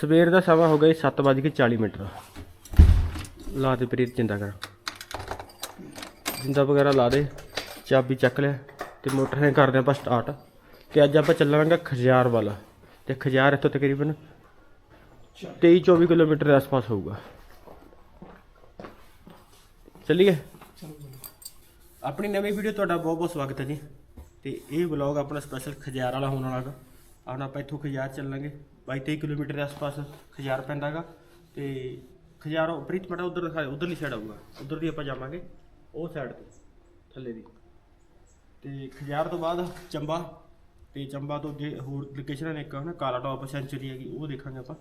ਸਵੇਰ ਦਾ ਸਮਾਂ ਹੋ ਗਿਆ 7:40 ਮਿੰਟ ਦਾ। ਲਾ ਦੇ ਪ੍ਰੀਤ, ਜਿੰਦਾ ਕਰ। ਜਿੰਦਾ ਵਗੈਰਾ ਲਾ ਦੇ, ਚਾਬੀ ਚੱਕ ਲਿਆ ਤੇ ਮੋਟਰ ਹੈ ਕਰਦੇ ਆਪਾਂ ਸਟਾਰਟ ਤੇ ਅੱਜ ਆਪਾਂ ਚੱਲਾਂਗੇ ਖਜਿਆਰ ਵਾਲਾ। ਤੇ ਖਜਿਆਰ ਇੱਥੋਂ ਤਕਰੀਬਨ 23 24 ਕਿਲੋਮੀਟਰ ਦੇ ਆਸ-ਪਾਸ ਹੋਊਗਾ। ਚੱਲੀਏ? ਆਪਣੀ ਨਵੀਂ ਵੀਡੀਓ ਤੁਹਾਡਾ ਬਹੁਤ ਬਹੁਤ ਸਵਾਗਤ ਹੈ ਜੀ। ਤੇ ਇਹ ਵਲੌਗ ਆਪਣਾ ਸਪੈਸ਼ਲ ਖਜਿਆਰ ਵਾਲਾ ਹੋਣ ਵਾਲਾ ਗਾ ਹੁਣ ਆਪਾਂ ਇੱਥੋਂ ਖਜਿਆਰ ਚੱਲਾਂਗੇ। 22 23 ਕਿਲੋਮੀਟਰ ਦੇ ਆਸ-ਪਾਸ ਖਜਾਰ ਪੈਂਦਾਗਾ ਤੇ ਖਜਿਆਰ ਪ੍ਰੀਤ ਮੜਾ ਉਧਰ ਦਿਖਾਏ ਉਧਰਲੀ ਸਾਈਡ ਆਊਗਾ। ਉਧਰ ਦੀ ਆਪਾਂ ਜਾਵਾਂਗੇ, ਉਹ ਸਾਈਡ ਤੇ, ਥੱਲੇ ਦੀ। ਤੇ ਖਜਾਰ ਤੋਂ ਬਾਅਦ ਚੰਬਾ, ਤੇ ਚੰਬਾ ਤੋਂ ਜੇ ਹੋਰ ਲੋਕੇਸ਼ਨ ਨੇ ਇੱਕ, ਹਨਾ, ਕਾਲਾ ਟੌਪ ਸੈਂਚਰੀ ਹੈਗੀ, ਉਹ ਦੇਖਾਂਗੇ ਆਪਾਂ।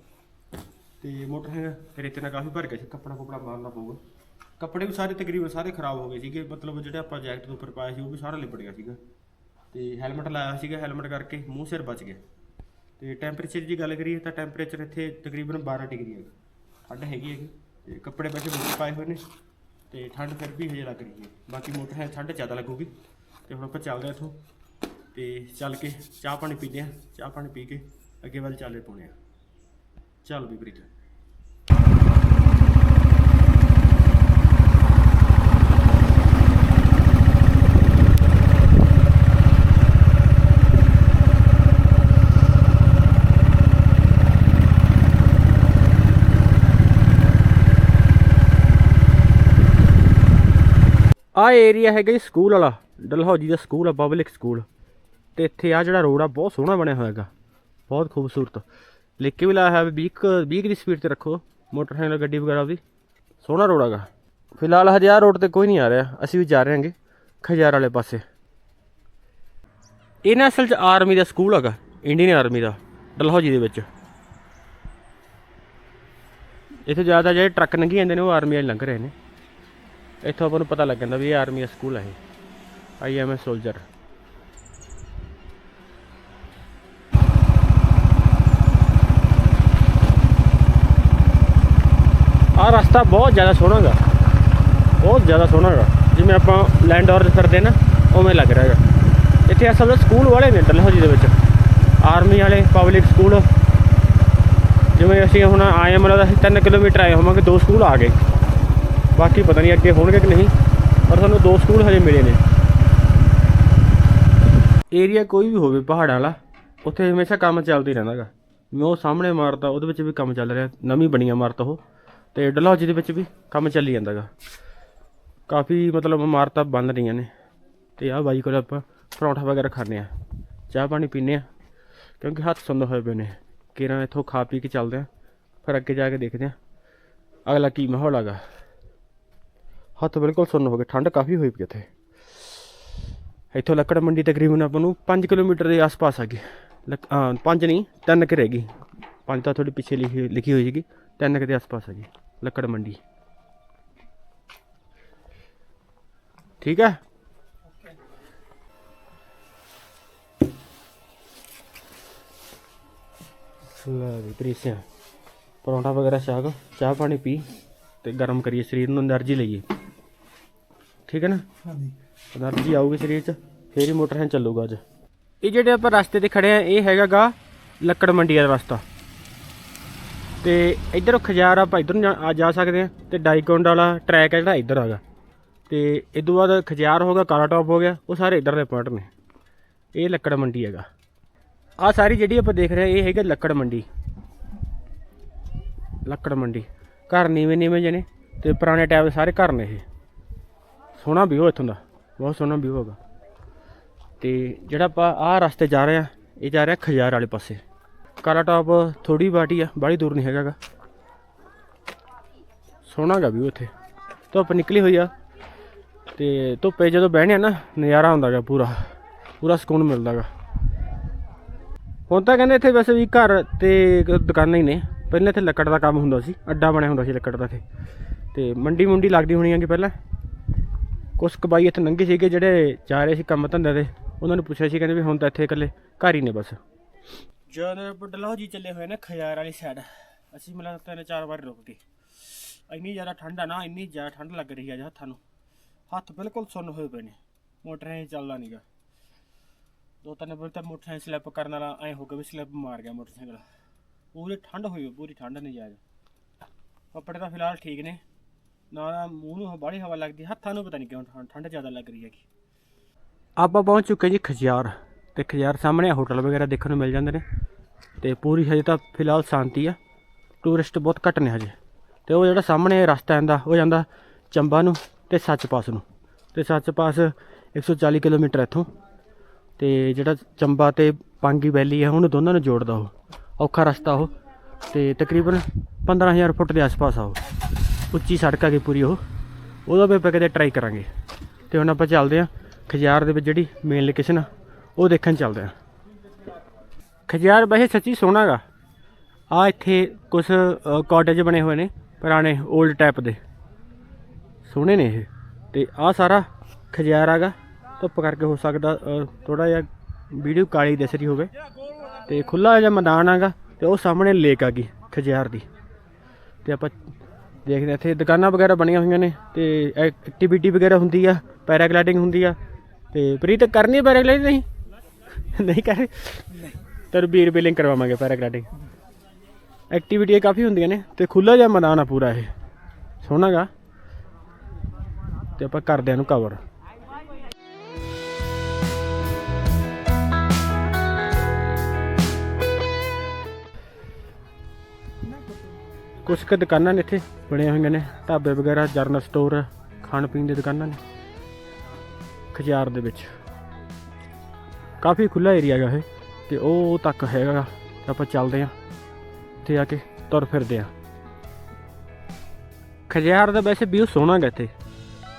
ਤੇ ਮੋਟਰ ਰੇਤੇ ਨਾਲ ਕਾਫੀ ਭਰ ਗਿਆ ਸੀ, ਕੱਪੜਾ ਕੁਪੜਾ ਮਾਰਨਾ ਪਊਗਾ। ਕੱਪੜੇ ਵੀ ਸਾਰੇ ਤਕਰੀਬਨ ਸਾਰੇ ਖਰਾਬ ਹੋ ਗਏ ਸੀਗੇ, ਮਤਲਬ ਜਿਹੜੇ ਆਪਾਂ ਜੈਕਟ ਦੇ ਉੱਪਰ ਪਾਇਆ ਸੀ, ਉਹ ਵੀ ਸਾਰਾ ਲਿਪਟ ਗਿਆ ਸੀਗਾ। ਤੇ ਹੈਲਮਟ ਲਾਇਆ ਸੀਗਾ ਹੈਲਮਟ ਕਰਕੇ ਮੂੰਹ ਸਿਰ ਬਚ ਗਿਆ। ਤੇ ਟੈਂਪਰੇਚਰ ਦੀ ਗੱਲ ਕਰੀਏ ਤਾਂ ਟੈਂਪਰੇਚਰ ਇੱਥੇ ਤਕਰੀਬਨ 12 ਡਿਗਰੀ ਹੈ ਠੰਡ ਹੈਗੀ ਹੈਗੀ। ਤੇ ਕੱਪੜੇ ਵੈਸੇ ਵਿੱਚ ਪਾਏ ਹੋਏ ਨੇ। ਤੇ ਠੰਡ ਫਿਰ ਵੀ ਹਜੇ ਲੱਗ ਰਹੀ ਹੈ। ਬਾਕੀ ਮੋਟਰ ਹੈ ਠੰਡ ਜ਼ਿਆਦਾ ਲੱਗੂਗੀ। ਤੇ ਹੁਣ ਆਪਾਂ ਚੱਲਦੇ ਹਾਂ ਇੱਥੋਂ। ਤੇ ਚੱਲ ਕੇ ਚਾਹ ਪਾਣੀ ਪੀਂਦੇ ਆ ਚਾਹ ਪਾਣੀ ਪੀ ਕੇ ਅੱਗੇ ਵੱਲ ਚੱਲੇ ਪਾਉਣੇ ਆ ਚੱਲ ਵੀ ਪ੍ਰੀਤ ਆ ਏਰੀਆ ਹੈਗਾ ਜੀ ਸਕੂਲ ਵਾਲਾ, ਡਲਹੌਜੀ ਦਾ ਸਕੂਲ ਆ ਪਬਲਿਕ ਸਕੂਲ। ਤੇ ਇੱਥੇ ਆ ਜਿਹੜਾ ਰੋਡ ਆ, ਬਹੁਤ ਸੋਹਣਾ ਬਣਿਆ ਹੋਇਆ ਹੈਗਾ। ਬਹੁਤ ਖੂਬਸੂਰਤ। ਲਿਖ ਕੇ ਵੀ ਲਾਇਆ ਹੈ ਵੀ 20 ਕੁ- 20 ਦੀ ਸਪੀਡ ਤੇ ਰੱਖੋ। ਮੋਟਰਸਾਈਕਲ, ਗੱਡੀ ਵਗੈਰਾ ਵੀ। ਸੋਹਣਾ ਰੋਡ ਹੈਗਾ। ਫਿਲਹਾਲ ਹਜੇ ਆਹ ਰੋਡ ਤੇ ਕੋਈ ਨਹੀਂ ਆ ਰਿਹਾ। ਅਸੀਂ ਵੀ ਜਾ ਰਹੇ ਹਾਂਗੇ ਖਜ਼ਾਰ ਵਾਲੇ ਪਾਸੇ। ਇਹ ਨਾ ਅਸਲ 'ਚ ਆਰਮੀ ਦਾ ਸਕੂਲ ਹੈਗਾ। ਇੰਡੀਅਨ ਆਰਮੀ ਦਾ, ਡਲਹੌਜੀ ਦੇ ਵਿੱਚ। ਇੱਥੇ ਜ਼ਿਆਦਾ ਜਿਹੜੇ ਟਰੱਕ ਲੰਘੀ ਜਾਂਦੇ ਨੇ, ਉਹ ਆਰਮੀ ਵਾਲੇ ਲੰਘ ਰਹੇ ਨੇ। ਇੱਥੋਂ ਆਪਾਂ ਨੂੰ ਪਤਾ ਲੱਗ ਜਾਂਦਾ ਵੀ ਇਹ ਆਰਮੀ ਸਕੂਲ ਹੈ ਇਹ। ਆਈ ਐਮ ਐ ਸੋਲਜਰ ਆਹ ਰਸਤਾ ਬਹੁਤ ਜ਼ਿਆਦਾ ਸੋਹਣਾ ਗਾ ਬਹੁਤ ਜ਼ਿਆਦਾ ਸੋਹਣਾ ਗਾ ਜਿਵੇਂ ਆਪਾਂ ਲੈਂਡ ਔਰ ਫਿਰਦੇ ਨਾ, ਉਵੇਂ ਲੱਗ ਰਿਹਾ ਹੈਗਾ। ਇੱਥੇ ਅਸਲ ਵਿੱਚ ਸਕੂਲ ਵਾਲੇ ਨੇ ਡਲਹੌਜੀ ਦੇ ਵਿੱਚ। ਆਰਮੀ ਵਾਲੇ ਪਬਲਿਕ ਸਕੂਲ ਜਿਵੇਂ ਅਸੀਂ ਹੁਣ ਆਏ ਮਤਲਬ ਅਸੀਂ 3 ਕਿਲੋਮੀਟਰ ਆਏ ਹੋਵਾਂਗੇ, ਦੋ ਸਕੂਲ ਆ ਗਏ। ਬਾਕੀ ਪਤਾ ਨਹੀਂ ਅੱਗੇ ਹੋਣਗੇ ਕਿ ਨਹੀਂ, ਪਰ ਸਾਨੂੰ ਦੋ ਸਕੂਲ ਹਜੇ ਮਿਲੇ ਨੇ। ਏਰੀਆ ਕੋਈ ਵੀ ਹੋਵੇ ਪਹਾੜਾਂ ਵਾਲਾ, ਉੱਥੇ ਹਮੇਸ਼ਾ ਕੰਮ ਚੱਲਦਾ ਹੀ ਰਹਿੰਦਾਗਾ। ਮੈਂ ਉਹ ਸਾਹਮਣੇ ਇਮਾਰਤ ਆ ਉਹਦੇ ਵਿੱਚ ਵੀ ਕੰਮ ਚੱਲ ਰਿਹਾ, ਨਵੀਂ ਬਣੀ ਇਮਾਰਤ ਉਹ। ਤੇ ਡਲਹੌਜੀ ਦੇ ਵਿੱਚ ਵੀ ਕੰਮ ਚੱਲੀ ਜਾਂਦਾਗਾ। ਕਾਫੀ ਮਤਲਬ ਇਮਾਰਤਾਂ ਬਣ ਰਹੀਆਂ ਨੇ। ਤੇ ਆਹ ਬਾਈ ਕੋਲ ਆਪਾਂ ਪਰੌਂਠਾ ਵਗੈਰਾ ਖਾਣੇ ਆ। ਚਾਹ ਪਾਣੀ ਪੀਨੇ ਆ, ਕਿਉਂਕਿ ਹੱਥ ਸੁੰਨ ਹੋਏ ਪਏ ਨੇ। ਕਿਰਾਂ ਇੱਥੋਂ ਖਾ ਪੀ ਕੇ ਚੱਲਦੇ ਆ, ਫਿਰ ਅੱਗੇ ਜਾ ਕੇ ਦੇਖਦੇ ਆ, ਅਗਲਾ ਕੀ ਮਾਹੌਲ ਹੈਗਾ ਹੱਥ ਬਿਲਕੁਲ ਸੁੰਨ ਹੋ ਗਏ, ਠੰਡ ਕਾਫੀ ਹੋਈ ਪਈ ਇੱਥੇ। ਇੱਥੋਂ ਲੱਕੜ ਮੰਡੀ ਤਕਰੀਬਨ ਆਪਾਂ ਨੂੰ 5 ਕਿਲੋਮੀਟਰ ਦੇ ਆਸ-ਪਾਸ ਹੈਗੀ। ਲੱਕ- ਪੰਜ 5 ਨਹੀਂ 3 ਕਿ ਰਹੇਗੀ 5 ਤਾਂ ਥੋੜੀ ਪਿੱਛੇ ਲਿਖੀ ਲਿਖੀ ਹੋਈ ਸੀਗੀ। ਤਿੰਨ ਕਿ ਦੇ ਆਸ-ਪਾਸ ਹੈਗੀ, ਲੱਕੜ ਮੰਡੀ। ਠੀਕ ਹੈ? ਲੈ ਵੀ ਪ੍ਰੀਸਿਆ, ਪਰੌਂਠਾ ਵਗੈਰਾ ਛਕ ਚਾਹ ਪਾਣੀ ਪੀ। ਤੇ ਗਰਮ ਕਰੀਏ ਸਰੀਰ ਨੂੰ એનર્ਜੀ ਲਈਏ। ਠੀਕ ਹੈ ਨਾ? ਹਾਂਜੀ। એનર્ਜੀ ਆਊਗੀ ਸਰੀਰ 'ਚ ਫੇਰ ਹੀ ਮੋਟਰ ਹੈ ਚੱਲੂਗਾ ਅੱਜ। ਇਹ ਜਿਹੜੇ ਆਪਾਂ ਰਸਤੇ ਤੇ ਖੜੇ ਆ ਇਹ ਹੈਗਾ ਗਾ ਲੱਕੜ ਮੰਡੀ ਦਾ ਰਸਤਾ। ਤੇ ਇਧਰੋਂ ਖਜਾਰ ਆਪਾਂ ਇਧਰ ਆ ਜਾ ਸਕਦੇ ਆ ਤੇ ਡਾਈਕੌਂਡ ਵਾਲਾ ਟਰੈਕ ਹੈ ਜਿਹੜਾ ਇਧਰ ਆਗਾ ਤੇ ਇਸ ਤੋਂ ਬਾਅਦ ਖਜਾਰ ਹੋਗਾ ਕਾਲਾ ਟੌਪ ਹੋ ਗਿਆ ਉਹ ਸਾਰੇ ਇਧਰ ਦੇ ਪੁਆਇੰਟ ਨੇ। ਇਹ ਲੱਕੜ ਮੰਡੀ ਹੈਗਾ। ਆ ਸਾਰੀ ਜਿਹੜੀ ਆਪਾਂ ਦੇਖ ਰਹੇ ਇਹ ਹੈਗਾ ਲੱਕੜ ਮੰਡੀ। ਲੱਕੜ ਮੰਡੀ। ਘਰ ਨੀਵੇਂ ਨੀਵੇਂ ਜਿਹੇ ਨੇ ਤੇ ਪੁਰਾਣੇ ਟਾਈਪ ਦੇ ਸਾਰੇ ਘਰ ਨੇ ਇਹ। ਸੋਹਣਾ ਵਿਊ ਇੱਥੋਂ ਦਾ, ਬਹੁਤ ਸੋਹਣਾ ਵਿਊ ਹੈਗਾ। ਤੇ ਜਿਹੜਾ ਆਪਾਂ ਆਹ ਰਸਤੇ ਜਾ ਰਹੇ ਆ ਇਹ ਜਾ ਰਿਹਾ ਖਜਾਰ ਵਾਲੇ ਪਾਸੇ। ਕਾਲਾ ਟਾਪ ਥੋੜੀ ਬਾਟੀ ਆ, ਬਾਹਲੀ ਦੂਰ ਨਹੀਂ ਹੈਗਾਗਾ ਸੋਹਣਾ ਗਾ ਵਿਊ ਇੱਥੇ। ਧੁੱਪ ਨਿਕਲੀ ਹੋਈ ਆ ਤੇ ਧੁੱਪੇ ਜਦੋਂ ਬਹਿਣੇ ਆ ਨਾ, ਨਜ਼ਾਰਾ ਆਉਂਦਾਗਾ ਪੂਰਾ ਪੂਰਾ ਸਕੂਨ ਮਿਲਦਾਗਾ ਹੁਣ ਤਾਂ ਕਹਿੰਦੇ ਇੱਥੇ ਵੈਸੇ ਵੀ ਘਰ ਤੇ ਦੁਕਾਨਾਂ ਹੀ ਨੇ। ਪਹਿਲਾਂ ਇੱਥੇ ਲੱਕੜ ਦਾ ਕੰਮ ਹੁੰਦਾ ਸੀ, ਅੱਡਾ ਬਣਿਆ ਹੁੰਦਾ ਸੀ ਲੱਕੜ ਦਾ ਇੱਥੇ। ਤੇ ਮੰਡੀ ਮੁੰਡੀ ਲੱਗਦੀ ਹੋਣੀ ਹੈਗੀ ਪਹਿਲਾਂ। ਕੁਛ ਕਬਾਈ ਇੱਥੇ ਨੰਗੇ ਸੀਗੇ ਜਿਹੜੇ ਜਾ ਰਹੇ ਸੀ ਕੰਮ ਧੰਦੇ ਤੇ, ਉਹਨਾਂ ਨੂੰ ਪੁੱਛਿਆ ਸੀ, ਕਹਿੰਦੇ ਵੀ ਹੁਣ ਤਾਂ ਇੱਥੇ ਇਕੱਲੇ ਘਰ ਹੀ ਨੇ ਬਸ। ਜਦ ਜੀ ਚੱਲੇ ਹੋਏ ਨੇ ਖਜਾਰ ਵਾਲੀ ਸਾਈਡ ਅਸੀਂ ਮਤਲਬ ਤਿੰਨ ਚਾਰ ਵਾਰ ਰੁਕ ਗਏ। ਇੰਨੀ ਜ਼ਿਆਦਾ ਠੰਡ ਆ ਨਾ, ਇੰਨੀ ਜ਼ਿਆਦਾ ਠੰਡ ਲੱਗ ਰਹੀ ਆ ਹੱਥਾਂ ਨੂੰ। ਹੱਥ ਬਿਲਕੁਲ ਸੁੰਨ ਹੋਏ ਪਏ ਨੇ, ਮੋਟਰਾਂ ਐ ਚੱਲਦਾ ਨਹੀਂਗਾ ਦੋ ਤਿੰਨ ਵਾਰ ਤਾਂ ਮੋਟਰਸਾਈਕਲ ਸਲਿੱਪ ਕਰਨ ਵਾਲਾ ਐ ਹੋ ਗਿਆ ਵੀ ਸਲਿੱਪ ਮਾਰ ਗਿਆ ਮੋਟਰਸਾਈਕਲ। ਪੂਰੀ ਠੰਡ ਹੋਈ ਹੋਈ, ਪੂਰੀ ਠੰਡ ਨਜਾਇਜ਼ ਕੱਪੜੇ ਤਾਂ ਫਿਲਹਾਲ ਠੀਕ ਨੇ। ਨਾ ਨਾ ਮੂੰਹ ਨੂੰ ਬਾਹਲੀ ਹਵਾ ਲੱਗਦੀ ਹੱਥਾਂ ਨੂੰ ਪਤਾ ਨਹੀਂ ਕਿਉਂ ਠੰ- ਠੰਡ ਜ਼ਿਆਦਾ ਲੱਗ ਰਹੀ ਹੈਗੀ। ਆਪਾਂ ਪਹੁੰਚ ਚੁੱਕੇ ਜੀ ਖਜਿਆਰ ਤੇ ਖਜਿਆਰ ਸਾਹਮਣੇ ਹੋਟਲ ਵਗੈਰਾ ਦੇਖਣ ਨੂੰ ਮਿਲ ਜਾਂਦੇ ਨੇ। ਤੇ ਪੂਰੀ ਹਜੇ ਤਾਂ ਫਿਲਹਾਲ ਸ਼ਾਂਤੀ ਆ। ਟੂਰਿਸਟ ਬਹੁਤ ਘੱਟ ਨੇ ਹਜੇ। ਤੇ ਉਹ ਜਿਹੜਾ ਸਾਹਮਣੇ ਰਸਤਾ ਜਾਂਦਾ ਉਹ ਜਾਂਦਾ ਚੰਬਾ ਨੂੰ ਤੇ ਸੱਚ ਪਾਸ ਨੂੰ। ਤੇ ਸੱਚ ਪਾਸ 140 ਕਿਲੋਮੀਟਰ ਇੱਥੋਂ। ਤੇ ਜਿਹੜਾ ਚੰਬਾ ਤੇ ਪਾਂਗੀ ਵੈਲੀ ਹੈ ਉਹਨੂੰ ਦੋਨਾਂ ਨੂੰ ਜੋੜਦਾ ਉਹ। ਔਖਾ ਰਸਤਾ ਉਹ। ਤੇ ਤਕਰੀਬਨ 15000 ਫੁੱਟ ਦੇ ਆਸ-ਪਾਸ ਆ ਉਹ। ਉੱਚੀ ਸੜਕ ਆ ਗਈ ਪੂਰੀ ਉਹ। ਉਹਦਾ ਵੀ ਆਪਾਂ ਕਦੇ ਟਰਾਈ ਕਰਾਂਗੇ। ਤੇ ਹੁਣ ਆਪਾਂ ਚੱਲਦੇ ਆ ਖਜਿਆਰ ਦੇ ਵਿੱਚ ਜਿਹੜੀ ਮੇਨ ਲੋਕੇਸ਼ਨ ਆ, ਉਹ ਦੇਖਣ ਚੱਲਦੇ ਆ ਖਜਿਆਰ ਵੈਸੇ ਸੱਚੀ ਸੋਹਣਾ ਗਾ। ਆ ਇੱਥੇ ਕੁਝ ਕਾਟੇਜ ਬਣੇ ਹੋਏ ਨੇ, ਪੁਰਾਣੇ 올ਡ ਟਾਈਪ ਦੇ। ਸੋਹਣੇ ਨੇ ਇਹ। ਤੇ ਆ ਸਾਰਾ ਖਜਿਆਰ ਆਗਾ ਧੁੱਪ ਕਰਕੇ ਹੋ ਸਕਦਾ ਥੋੜਾ ਜਿਹਾ ਵੀਡੀਓ ਕਾਲੀ ਦਿਸ ਰਹੀ ਹੋਵੇ। ਤੇ ਖੁੱਲਾ ਜਿਹਾ ਮੈਦਾਨ ਹੈਗਾ ਤੇ ਉਹ ਸਾਹਮਣੇ ਲੇਕ ਆ ਗਈ, ਖਜਿਆਰ ਦੀ। ਤੇ ਆਪਾਂ ਦੇਖਦੇ ਹਾਂ, ਇੱਥੇ ਦੁਕਾਨਾਂ ਵਗੈਰਾ ਬਣੀਆਂ ਹੋਈਆਂ ਨੇ ਤੇ ਐਕਟੀਵਿਟੀ ਵਗੈਰਾ ਹੁੰਦੀ ਆ ਪੈਰਾਗਲਾਈਡਿੰਗ ਹੁੰਦੀ ਆ। ਤੇ ਪ੍ਰੀਤ, ਕਰਨੀ ਹੈ ਪੈਰਾਗਲਾਈਡਿੰਗ ਨਹੀਂ ਨਹੀਂ ਕਰ ਤਰ ਵੀਰ ਬਿਲਿੰਗ ਕਰਵਾਵਾਂਗੇ ਪੈਰਾਗਲਾਈਡਿੰਗ ਐਕਟੀਵਿਟੀਆਂ ਕਾਫੀ ਹੁੰਦੀਆਂ ਨੇ ਤੇ ਖੁੱਲਾ ਜਿਹਾ ਮੈਦਾਨ ਆ ਪੂਰਾ ਇਹ। ਸੋਹਣਾ ਗਾ। ਤੇ ਆਪਾਂ ਕਰਦੇ ਹਾਂ ਨੂੰ ਕਵਰ ਕੁਝ ਕੁ ਦੁਕਾਨਾਂ ਨੇ ਇੱਥੇ ਬਣੀਆਂ ਹੋਈਆਂ ਨੇ, ਢਾਬੇ ਵਗੈਰਾ, ਜਰਨਲ ਸਟੋਰ, ਖਾਣ ਪੀਣ ਦੀਆਂ ਦੁਕਾਨਾਂ ਨੇ ਖਜਿਆਰ ਦੇ ਵਿੱਚ। ਕਾਫੀ ਖੁੱਲਾ ਏਰੀਆ ਹੈਗਾ ਇਹ, ਤੇ ਉਹ ਤੱਕ ਹੈਗਾ ਆਪਾਂ ਚੱਲਦੇ ਆਂ ਤੇ ਆ ਕੇ ਤੁਰ ਫਿਰਦੇ ਆਂ ਖਜਿਆਰ ਦਾ ਵੈਸੇ ਵਿਊ ਸੋਹਣਾ ਗਾ ਇੱਥੇ,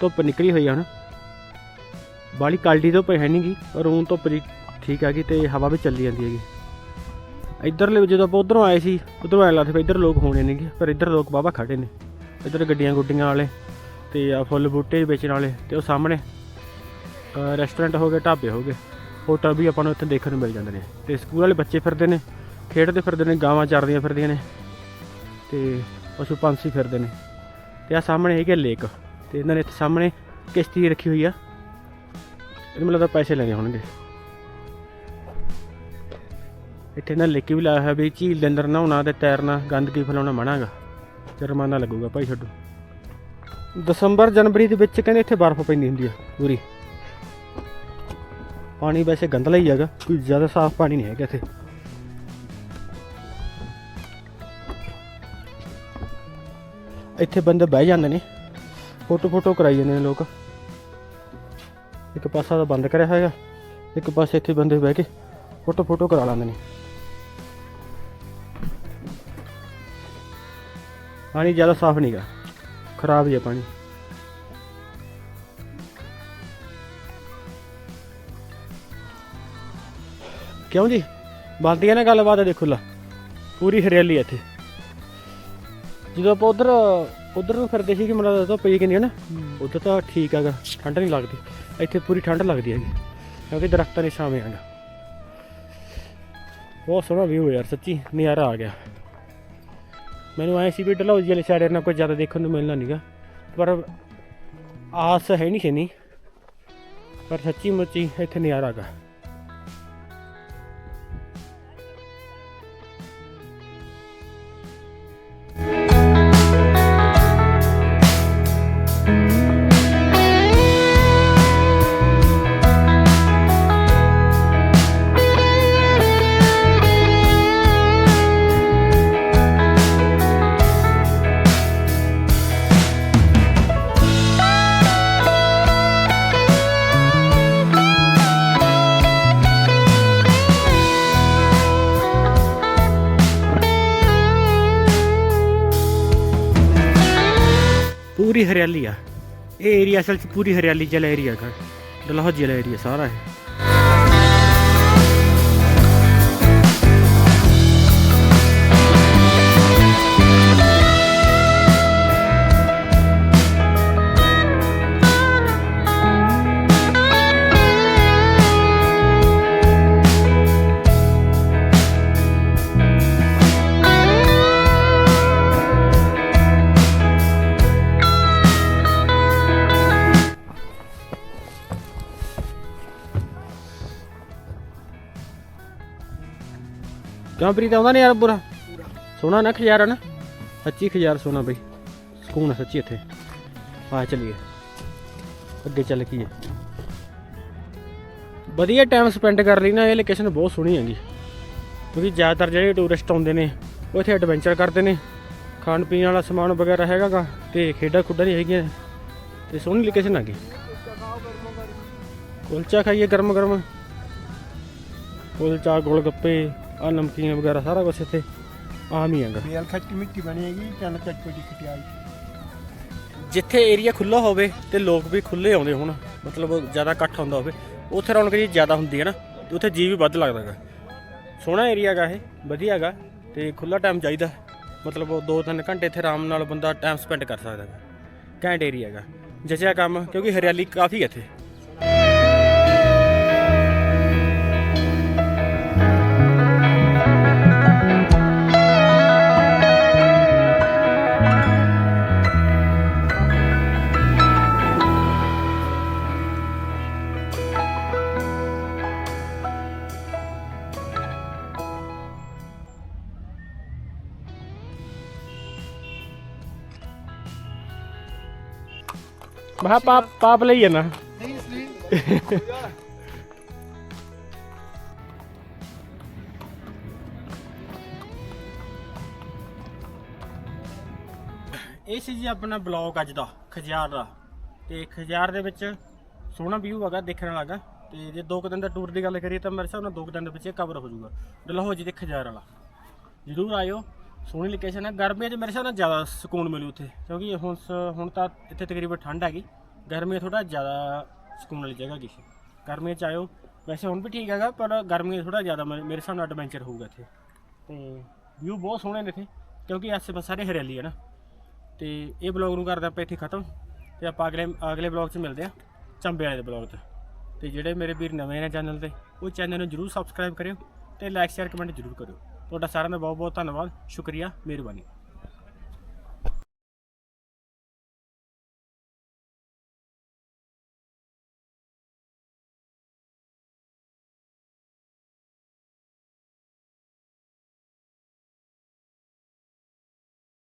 ਧੁੱਪ ਨਿਕਲੀ ਹੋਈ ਆ ਹੁਣ। ਬਾਲੀ ਕਾਲਟੀ ਧੁੱਪ ਹੈ ਨਹੀਂਗੀ ਪਰ ਹੁਣ ਧੁੱਪ ਜੀ ਠੀਕ ਆ ਗਈ ਤੇ ਹਵਾ ਵੀ ਚੱਲੀ ਜਾਂਦੀ ਹੈਗੀ। ਇੱਧਰਲੇ ਜਦੋਂ ਆਪਾਂ ਉਧਰੋਂ ਆਏ ਸੀ, ਉਧਰੋਂ ਐ ਲੱਗਦਾ ਵੀ ਇੱਧਰ ਲੋਕ ਹੋਣੇ ਨੇਗੇ ਪਰ ਇੱਧਰ ਲੋਕ ਬਾਬਾ ਖੜੇ ਨੇ। ਇੱਧਰ ਗੱਡੀਆਂ ਗੁੱਡੀਆਂ ਵਾਲੇ ਤੇ ਆ ਫੁੱਲ ਬੂਟੇ ਵੇਚਣ ਵਾਲੇ ਤੇ ਉਹ ਸਾਹਮਣੇ ਰੈਸਟੋਰੈਂਟ ਹੋ ਗਏ ਢਾਬੇ ਹੋ ਗਏ। ਹੋਟਲ ਵੀ ਆਪਾਂ ਨੂੰ ਇੱਥੇ ਦੇਖਣ ਨੂੰ ਮਿਲ ਜਾਂਦੇ ਨੇ ਤੇ ਸਕੂਲ ਵਾਲੇ ਬੱਚੇ ਫਿਰਦੇ ਨੇ, ਖੇਡਦੇ ਫਿਰਦੇ ਨੇ, ਗਾਵਾਂ ਚਰਦੀਆਂ ਫਿਰਦੀਆਂ ਨੇ ਤੇ ਪਸ਼ੂ ਪੰਛੀ ਫਿਰਦੇ ਨੇ। ਤੇ ਆ ਸਾਹਮਣੇ ਹੈਗੇ ਲੇਕ ਤੇ ਇਹਨਾਂ ਨੇ ਇੱਥੇ ਸਾਹਮਣੇ ਕਿਸ਼ਤੀ ਰੱਖੀ ਹੋਈ ਆ। ਇਹਦੇ ਮਤਲਬ ਤਾਂ ਪੈਸੇ ਲੈਣੇ ਹੋਣਗੇ। ਇੱਥੇ ਨਾ ਲਿਖ ਵੀ ਲਾਇਆ ਹੋਇਆ ਵੀ ਝੀਲ ਦੇ ਅੰਦਰ ਨਹਾਉਣਾ ਤੇ ਤੈਰਨਾ ਗੰਦਗੀ ਫੈਲਾਉਣਾ ਮਨਾਗਾ ਜੁਰਮਾਨਾ ਲੱਗੂਗਾ ਭਾਈ ਛੱਡੋ। ਦਸੰਬਰ ਜਨਵਰੀ ਦੇ ਵਿੱਚ ਕਹਿੰਦੇ ਇੱਥੇ ਬਰਫ਼ ਪੈਂਦੀ ਹੁੰਦੀ ਆ ਪੂਰੀ। ਪਾਣੀ ਵੈਸੇ ਗੰਦਲਾ ਹੀ ਹੈਗਾ, ਕੋਈ ਜ਼ਿਆਦਾ ਸਾਫ਼ ਪਾਣੀ ਨਹੀਂ ਹੈਗਾ ਇੱਥੇ। ਇੱਥੇ ਬੰਦੇ ਬਹਿ ਜਾਂਦੇ ਨੇ, ਫੋਟੋ ਫੋਟੋ ਕਰਾਈ ਜਾਂਦੇ ਨੇ ਲੋਕ। ਇੱਕ ਪਾਸਾ ਤਾਂ ਬੰਦ ਕਰਿਆ ਹੋਇਆ, ਇੱਕ ਪਾਸੇ ਇੱਥੇ ਬੰਦੇ ਬਹਿ ਕੇ ਫੋਟੋ ਫੋਟੋ ਕਰਾ ਲੈਂਦੇ ਨੇ। ਪਾਣੀ ਜ਼ਿਆਦਾ ਸਾਫ਼ ਨਹੀਂਗਾ ਖਰਾਬ ਹੀ ਹੈ ਪਾਣੀ। ਕਿਉਂ ਜੀ? ਬਣਦੀ ਹੈ ਨਾ ਗੱਲਬਾਤ ਦੇਖੋ ਲਾ। ਪੂਰੀ ਹਰਿਆਲੀ ਹੈ ਇੱਥੇ। ਜਦੋਂ ਆਪਾਂ ਉਧਰ ਉਧਰ ਨੂੰ ਫਿਰਦੇ ਸੀ ਕਿ ਮੈਨੂੰ ਲੱਗਦਾ ਪਈ ਕਿੰਨੀ ਹੈ ਨਾ। ਉਧਰ ਤਾਂ ਠੀਕ ਹੈਗਾ ਠੰਡ ਨਹੀਂ ਲੱਗਦੀ। ਇੱਥੇ ਪੂਰੀ ਠੰਡ ਲੱਗਦੀ ਹੈਗੀ। ਕਿਉਂਕਿ ਦਰਖਤਾਂ ਦੇ ਛਾਵੇਂ ਹੈਗਾ ਬਹੁਤ ਸੋਹਣਾ ਵਿਊ ਯਾਰ ਸੱਚੀ ਨਜ਼ਾਰਾ ਆ ਗਿਆ। ਮੈਨੂੰ ਐ ਸੀ ਵੀ ਡਲਹੌਜੀ ਵਾਲੇ ਸਾਈਡ ਨਾਲ ਕੋਈ ਜ਼ਿਆਦਾ ਦੇਖਣ ਨੂੰ ਮਿਲਣਾ ਨਹੀਂਗਾ ਪਰ ਆਸ ਹੈ ਨਹੀਂ ਸੀ ਪਰ ਸੱਚੀ ਮੁੱਚੀ ਇੱਥੇ ਨਜ਼ਾਰਾ ਹੈਗਾ। ਹਰਿਆਲੀ ਆ। ਇਹ ਏਰੀਆ ਅਸਲ 'ਚ ਪੂਰੀ ਹਰਿਆਲੀ ਵਾਲਾ ਏਰੀਆ ਹੈਗਾ। ਡਲਹੌਜੀ ਵਾਲਾ ਏਰੀਆ ਸਾਰਾ ਹੈ ਕਿਉਂ ਪ੍ਰੀਤ, ਆਉਂਦਾ ਨਹੀਂ ਯਾਰ ਬੁਰਾ ਸੋਹਣਾ ਨਾ ਖਜ਼ਾਰਾ ਨਾ? ਸੱਚੀ ਖਜ਼ਾਰ ਸੋਹਣਾ ਬਈ। ਸਕੂਨ ਹੈ ਸੱਚੀ ਇੱਥੇ। ਆ ਚਲੀਏ। ਅੱਗੇ ਚੱਲ ਕੀ ਹੈ ਵਧੀਆ ਟਾਈਮ ਸਪੈਂਡ ਕਰ ਲਈ ਨਾ, ਇਹ ਲੋਕੇਸ਼ਨ ਬਹੁਤ ਸੋਹਣੀ ਹੈਗੀ। ਕਿਉਂਕਿ ਜ਼ਿਆਦਾਤਰ ਜਿਹੜੇ ਟੂਰਿਸਟ ਆਉਂਦੇ ਨੇ, ਉਹ ਇੱਥੇ ਐਡਵੈਂਚਰ ਕਰਦੇ ਨੇ। ਖਾਣ ਪੀਣ ਵਾਲਾ ਸਮਾਨ ਵਗੈਰਾ ਹੈਗਾ ਗਾ ਤੇ ਖੇਡਾਂ ਖੁੱਡਾਂ ਨਹੀਂ ਹੈਗੀਆਂ ਤੇ ਸੋਹਣੀ ਲੋਕੇਸ਼ਨ ਹੈਗੀ। ਕੁਲਚਾ ਖਾਈਏ ਗਰਮ ਗਰਮ ਕੁਲਚਾ ਗੋਲ ਗੱਪੇ ਆ ਨਮਕੀਨ ਵਗੈਰਾ ਸਾਰਾ ਕੁਝ ਇੱਥੇ ਆਮ ਹੀ ਹੈਗਾ। ਬੇਲ ਖੱਟੀ ਮਿੱਟੀ ਬਣੀ ਹੈਗੀ ਚੱਲ ਚਟਪਟੀ ਖਟਿਆਈ ਜਿੱਥੇ ਏਰੀਆ ਖੁੱਲਾ ਹੋਵੇ ਤੇ ਲੋਕ ਵੀ ਖੁੱਲੇ ਆਉਂਦੇ ਹੋਣ ਮਤਲਬ ਜ਼ਿਆਦਾ ਇਕੱਠ ਹੁੰਦਾ ਹੋਵੇ ਉੱਥੇ ਰੌਣਕ ਜੀ ਜ਼ਿਆਦਾ ਹੁੰਦੀ ਹੈ ਨਾ ਤੇ ਉੱਥੇ ਜੀ ਵੀ ਵੱਧ ਲੱਗਦਾ ਹੈਗਾ। ਸੋਹਣਾ ਏਰੀਆ ਹੈਗਾ ਇਹ ਵਧੀਆ ਹੈਗਾ ਤੇ ਖੁੱਲਾ ਟਾਈਮ ਚਾਹੀਦਾ ਮਤਲਬ ਉਹ 2-3 ਘੰਟੇ ਇੱਥੇ ਆਰਾਮ ਨਾਲ ਬੰਦਾ ਟਾਈਮ ਸਪੈਂਡ ਕਰ ਸਕਦਾ ਹੈਗਾ। ਘੈਂਟ ਏਰੀਆ ਹੈਗਾ। ਜਚਿਆ ਕੰਮ ਕਿਉਂਕਿ ਹਰਿਆਲੀ ਕਾਫੀ ਹੈ ਇੱਥੇ। ਮਹਾ ਪਾਪ ਪਾਪ ਲਈ ਹੈ ਨਾ। ਇਹ ਸੀ ਜੀ ਆਪਣਾ ਬਲੌਗ ਅੱਜ ਦਾ, ਖਜਿਆਰ ਦਾ। ਤੇ ਖਜਿਆਰ ਦੇ ਵਿੱਚ ਸੋਹਣਾ ਵਿਊ ਹੈਗਾ, ਦੇਖਣ ਵਾਲਾ ਹੈਗਾ। ਤੇ ਜੇ ਦੋ ਕੁ ਦਿਨ ਦਾ ਟੂਰ ਦੀ ਗੱਲ ਕਰੀਏ ਤਾਂ ਮੇਰੇ ਹਿਸਾਬ ਨਾਲ ਦੋ ਕੁ ਦਿਨ ਦੇ ਵਿੱਚ ਇਹ ਕਵਰ ਹੋ ਜਾਊਗਾ। ਡਲਹੌਜੀ ਦੇ ਖਜਿਆਰ ਵਾਲਾ। ਜ਼ਰੂਰ ਆਇਓ। ਸੋਹਣੀ ਲੋਕੇਸ਼ਨ ਹੈ। ਗਰਮੀਆਂ 'ਚ ਮੇਰੇ ਹਿਸਾਬ ਨਾਲ ਜ਼ਿਆਦਾ ਸਕੂਨ ਮਿਲੂ ਉੱਥੇ, ਕਿਉਂਕਿ ਹੁਣ ਸ- ਹੁਣ ਤਾਂ ਇੱਥੇ ਤਕਰੀਬਨ ਠੰਡ ਹੈਗੀ। ਗਰਮੀਆਂ ਥੋੜਾ ਜ਼ਿਆਦਾ ਸਕੂਨ ਵਾਲੀ ਜਗ੍ਹਾ ਕੀ ਗਰਮੀਆਂ 'ਚ ਆਇਓ। ਵੈਸੇ ਹੁਣ ਵੀ ਠੀਕ ਹੈਗਾ, ਪਰ ਗਰਮੀਆਂ 'ਚ ਥੋੜਾ ਜ਼ਿਆਦਾ ਮੇਰੇ ਮੇਰੇ ਹਿਸਾਬ ਨਾਲ ਐਡਵੈਂਚਰ ਹੋਊਗਾ ਇੱਥੇ। ਤੇ ਵਿਊ ਬਹੁਤ ਸੋਹਣੇ ਨੇ ਇੱਥੇ, ਕਿਉਂਕਿ ਆਸੇ ਪਾਸੇ ਸਾਰੇ ਹਰਿਆਲੀ ਹੈ ਨਾ। ਤੇ ਇਹ ਬਲੌਗ ਨੂੰ ਕਰਦੇ ਆਪਾਂ ਇੱਥੇ ਖਤਮ। ਤੇ ਆਪਾਂ ਅਗਲੇ ਅਗਲੇ ਬਲੌਗ 'ਚ ਮਿਲਦੇ ਆ ਚੰਬੇ ਵਾਲੇ ਦੇ ਬਲੌਗ 'ਚ ਤੇ ਜਿਹੜੇ ਮੇਰੇ ਵੀਰ ਨਵੇਂ ਨੇ ਚੈਨਲ ਤੇ, ਉਹ ਚੈਨਲ ਨੂੰ ਜਰੂਰ ਸਬਸਕ੍ਰਾਈਬ ਕਰਿਓ ਤੇ ਲਾਈਕ ਸ਼ੇਅਰ ਕਮੈਂਟ ਜਰੂਰ ਕਰਿਓ। ਤੁਹਾਡਾ ਸਾਰਿਆਂ ਦਾ ਬਹੁਤ ਬਹੁਤ ਧੰਨਵਾਦ ਸ਼ੁਕਰੀਆ ਮਿਹਰਬਾਨੀ।